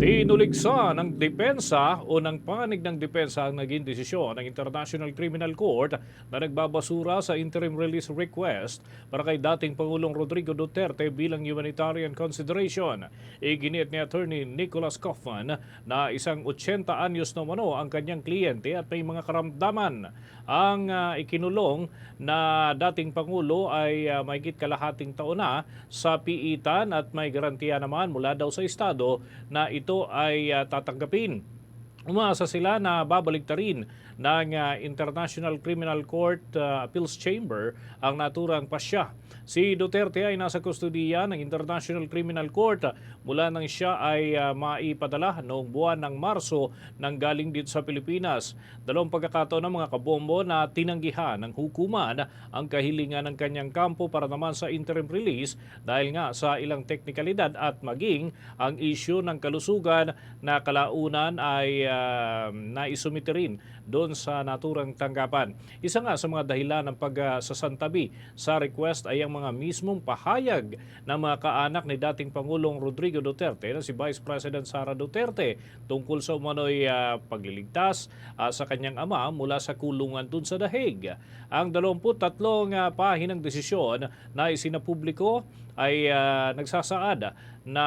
Tinuligsa ng depensa o ng panig ng depensa ang naging desisyon ng International Criminal Court na nagbabasura sa interim release request para kay dating Pangulong Rodrigo Duterte bilang humanitarian consideration. Iginit ni Attorney Nicholas Kaufman na isang 80 anyos na mano ang kanyang kliyente at may mga karamdaman. Ang ah, ikinulong na dating Pangulo ay uh, mahigit kalahating taon na sa piitan at may garantiya naman mula daw sa Estado na ito ay ah, tatanggapin. Umasa sila na babalik ta rin ng ah, International Criminal Court ah, Appeals Chamber ang naturang pasya. Si Duterte ay nasa kustudiya ng International Criminal Court mula nang siya ay ah, maipadala noong buwan ng Marso nang galing dito sa Pilipinas. Dalawang pagkakataon ng mga kabombo na tinanggihan ng hukuman ang kahilingan ng kanyang kampo para naman sa interim release dahil nga sa ilang teknikalidad at maging ang issue ng kalusugan na kalaunan ay uh, naisumite rin doon sa naturang tanggapan. Isa nga sa mga dahilan ng pagsasantabi sa request ay ang mga mismong pahayag ng mga kaanak ni dating Pangulong Rodrigo Duterte na si Vice President Sara Duterte tungkol sa umano'y ah, pagliligtas ah, sa kanyang ama mula sa kulungan dun sa Dahig. Ang 23 uh, pahinang desisyon na isinapubliko ay ah, nagsasaad na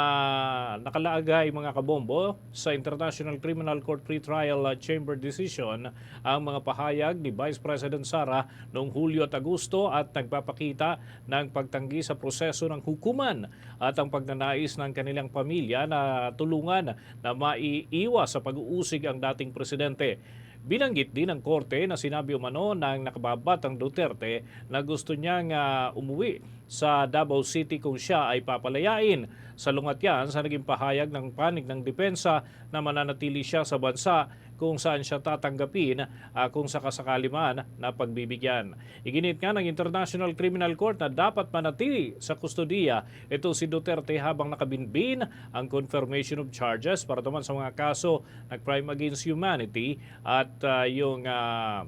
nakalaagay mga kabombo sa International Criminal Court Pretrial uh, Chamber Decision ang mga pahayag ni Vice President Sara noong Hulyo at Agosto at nagpapakita ng pagtanggi sa proseso ng hukuman at ang pagnanais ng kanilang pamilya na tulungan na maiiwas sa pag-uusig ang dating presidente. Binanggit din ng korte na sinabi umano ng nakababatang Duterte na gusto niyang ah, umuwi sa Davao City kung siya ay papalayain. Salungat yan sa naging pahayag ng panig ng depensa na mananatili siya sa bansa kung saan siya tatanggapin ah, kung sakasakali man na pagbibigyan. Iginit nga ng International Criminal Court na dapat manatili sa kustodiya ito si Duterte habang nakabinbin ang confirmation of charges para naman sa mga kaso ng crime against humanity at ah, yung ah,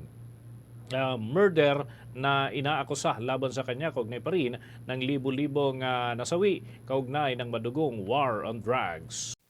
uh, murder na inaakusa laban sa kanya kaugnay pa rin ng libo-libong uh, nasawi kaugnay ng madugong war on drugs.